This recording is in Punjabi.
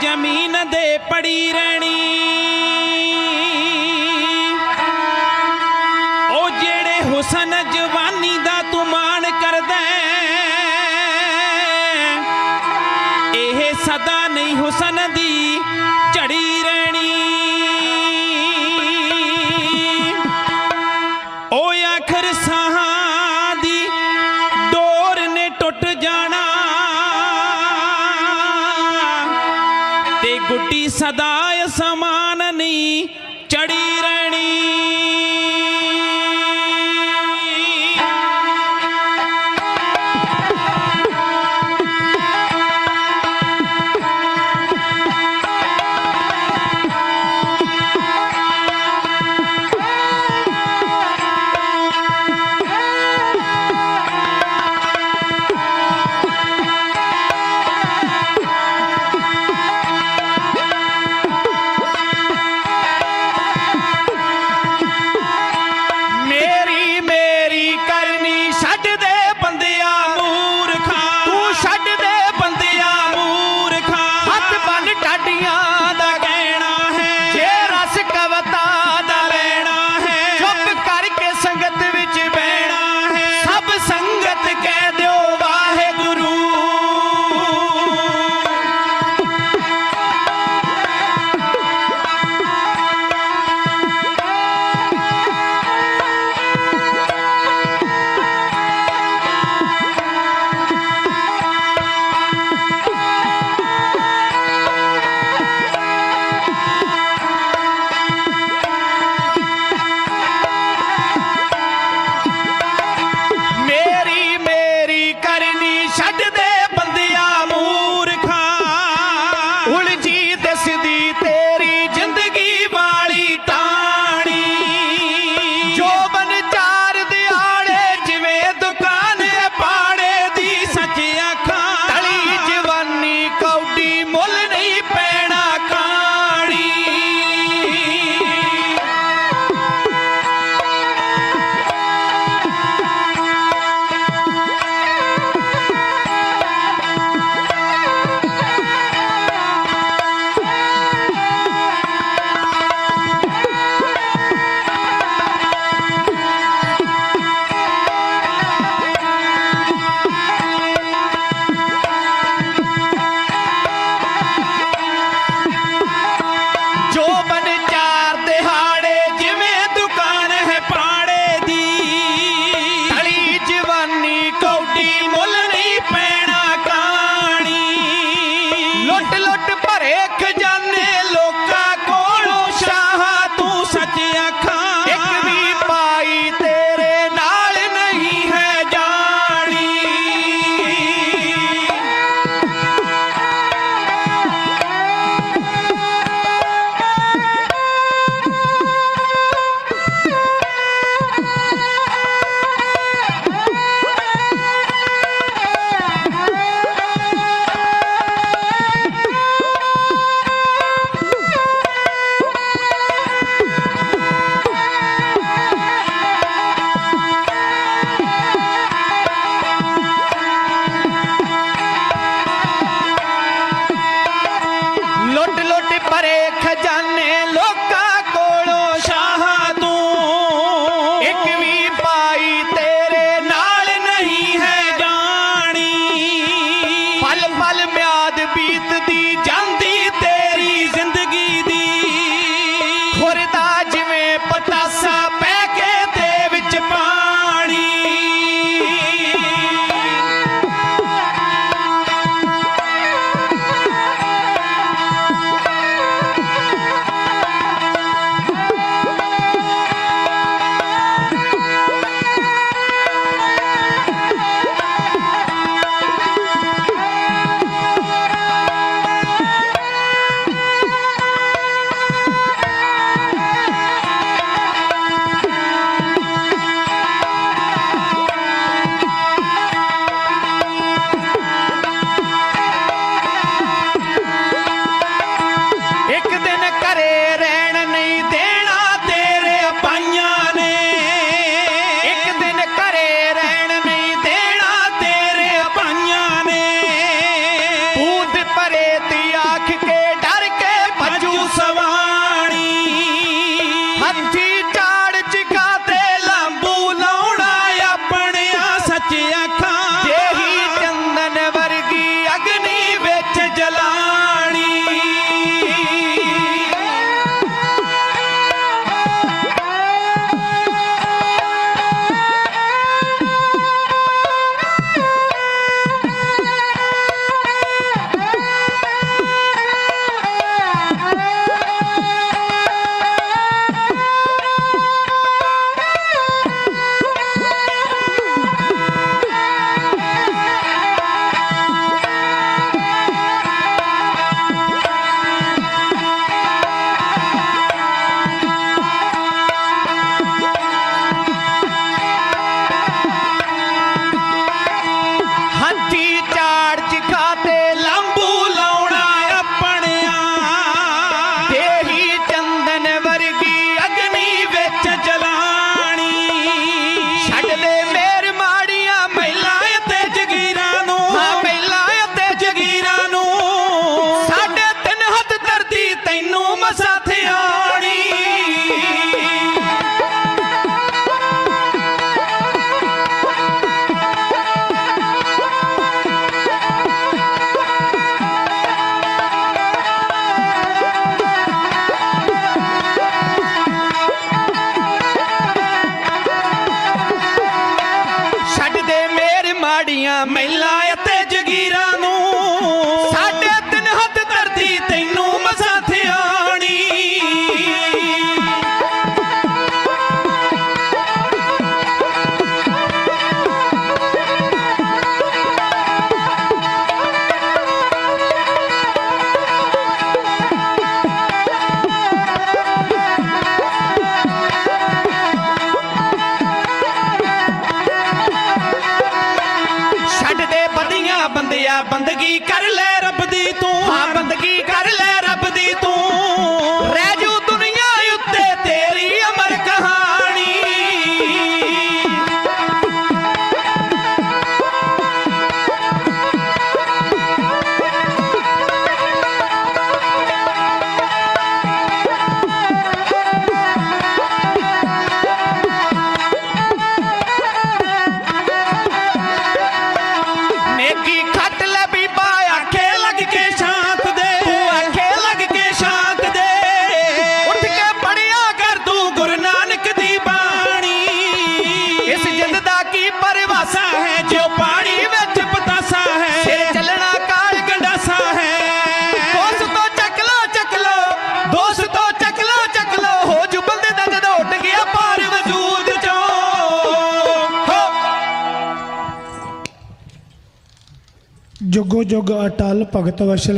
ਜ਼ਮੀਨ ਦੇ ਪੜੀ ਰਹਿਣੀ। ਉਹ ਜਿਹੜੇ ਹੁਸਨ ਜਵਾਨੀ ਦਾ ਤੂੰ ਮਾਣ ਕਰਦਾ ਇਹ ਸਦਾ ਨਹੀਂ ਹੁਸਨ ਦੀ ਗੁੱਡੀ ਸਦਾ पर खजाना I'm Auntie! ਸਾਡੀਆਂ ਮਹਿਲਾ ਬਦੀਆਂ ਬੰਦਿਆ ਬੰਦਗੀ ਕਰ ਲੈ। जुगो जुग अटल भगत वशल